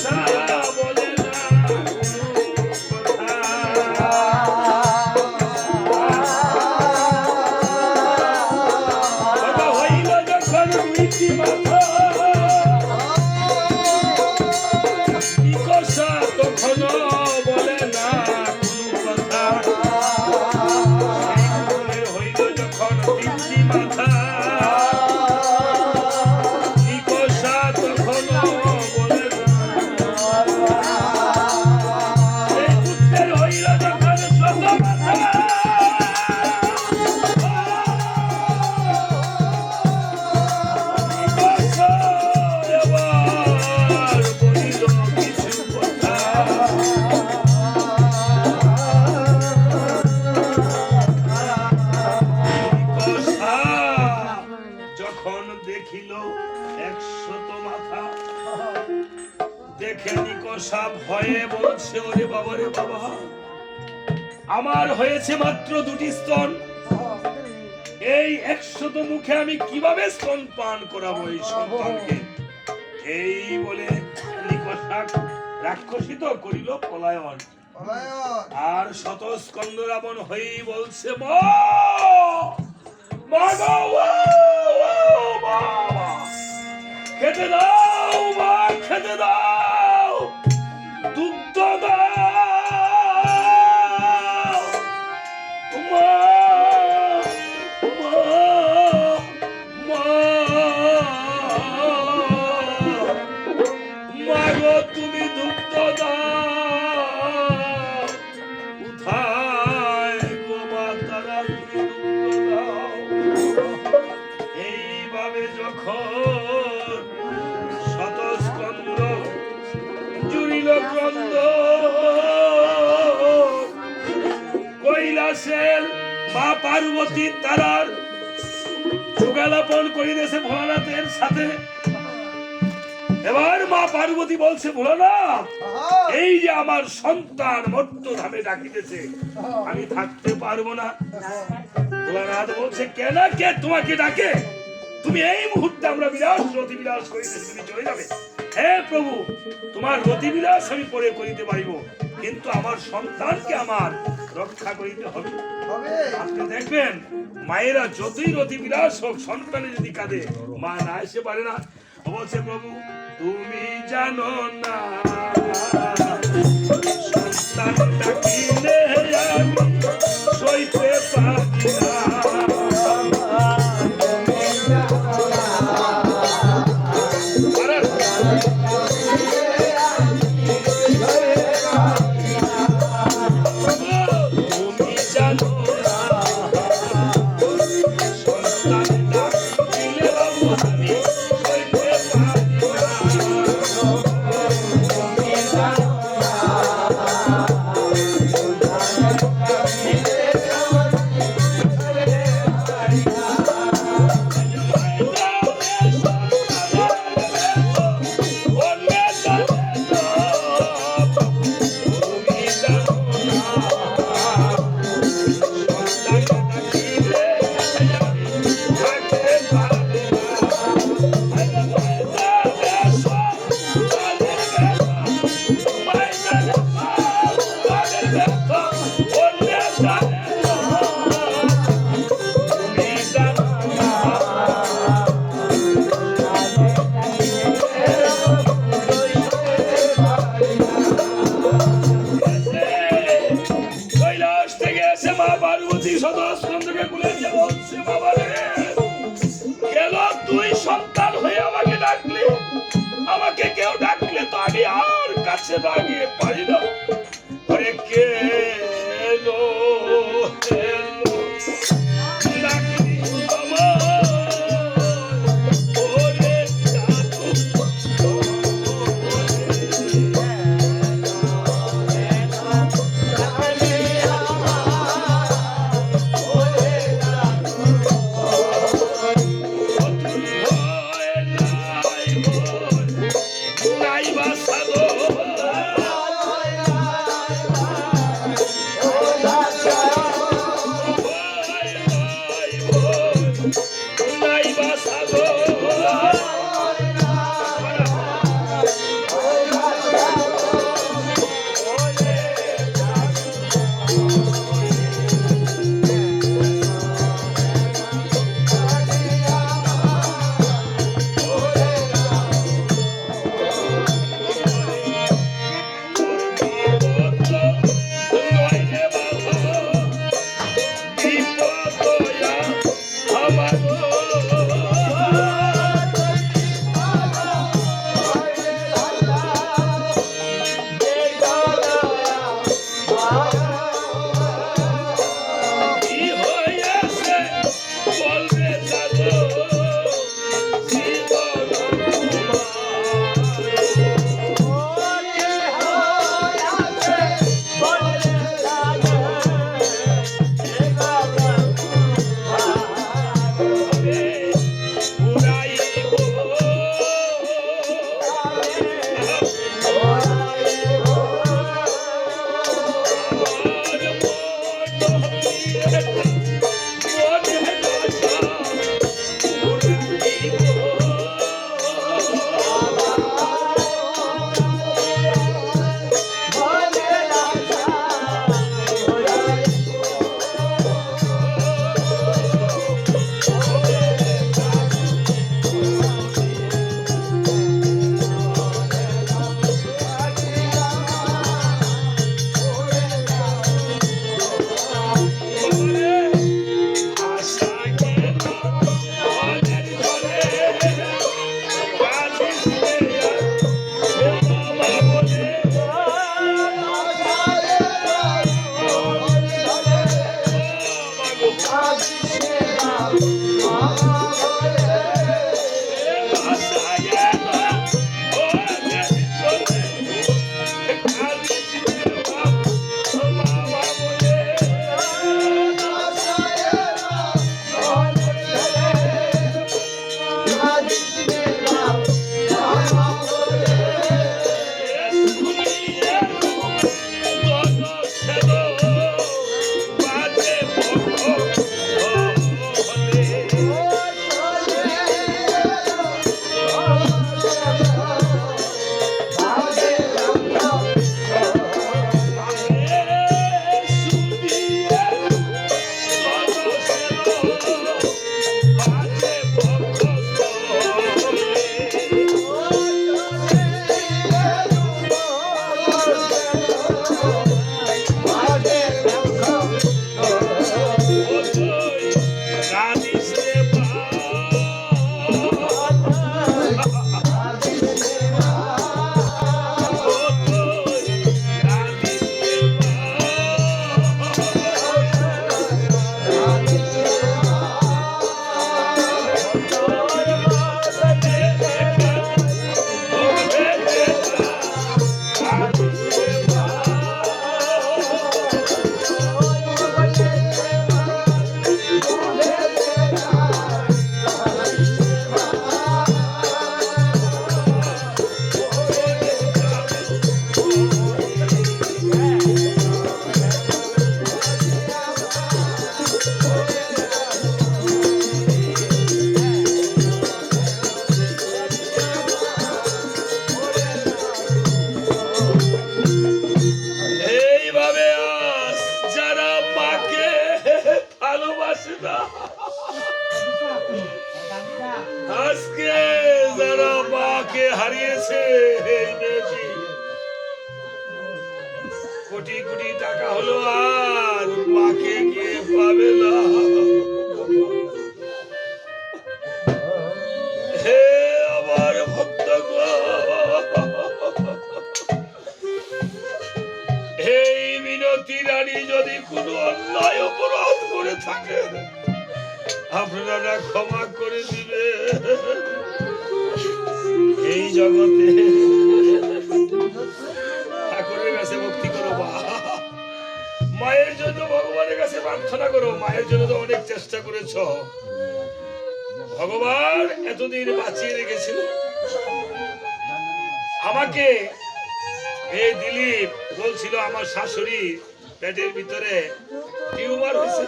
Side. দেখিল একশত মাথা। দেখে নিকষা ভয়ে বলছে ওরে বাবা রে বাবা আমার হয়েছে মাত্র দুটি স্তন। এই একশত মুখে আমি কীভাবে স্তন পান করাবো এই সন্তানকে? এই বলে নিকষাক রাক্ষসিত করিল পলায়ন। আর শত স্কন্দ রাবণ হয়েই বলছে মা, মা। খেতে দাও মা খেতে দাও। দুগ্ধ দাও। মা তুমি দুগ্ধ দাও। কোথায় পার্বতী তারার যুগালাপন করিতেছে ভোলানাথের সাথে। এবার মা পার্বতী বলছে ভোলানাথ এই যে আমার সন্তান মর্ত ধামে ডাকিতেছে আমি থাকতে পারব না। ভোলানাথ বলছে কেন কে তোমাকে ডাকে? তুমি এই মুহূর্তে আমরা বিলাস রতি বিলাস করিতেছি তুমি চলে যাবে। হে প্রভু তোমার রতি বিলাস আমি পরে করিতে পারিব কিন্তু আমার সন্তানকে আমার রক্ষা করিতে হবে। আপনি দেখবেন মায়েরা যতই রতি বিরাস হোক সন্তানে যদি কাঁদে মা না এসে পারে না। বলছে প্রভু তুমি জানো না। সন্তান ডাকিলে আর কাছে দাঁড়িয়ে passa a. হারিয়েছে এই কোটি কোটি টাকা হলো আর মাকে গিয়ে পাবে না। হে আমার ভক্ত এই মিনতি রানী, যদি কোনো অন্যায় অপরাধ করে থাকেন, আপনারা ক্ষমা করে দিবে এই জগতে। ঠাকুরের কাছে ভক্তি করো মা। মায়ের জন্য ভগবানের কাছে প্রার্থনা করো। মায়ের জন্য তো অনেক চেষ্টা করেছ। ভগবান এতদিন বাঁচিয়ে রেখেছিল। আমাকে এই দিলীপ, বলছিল আমার শাশুড়ি পেটের ভিতরে টিউমার হয়েছে।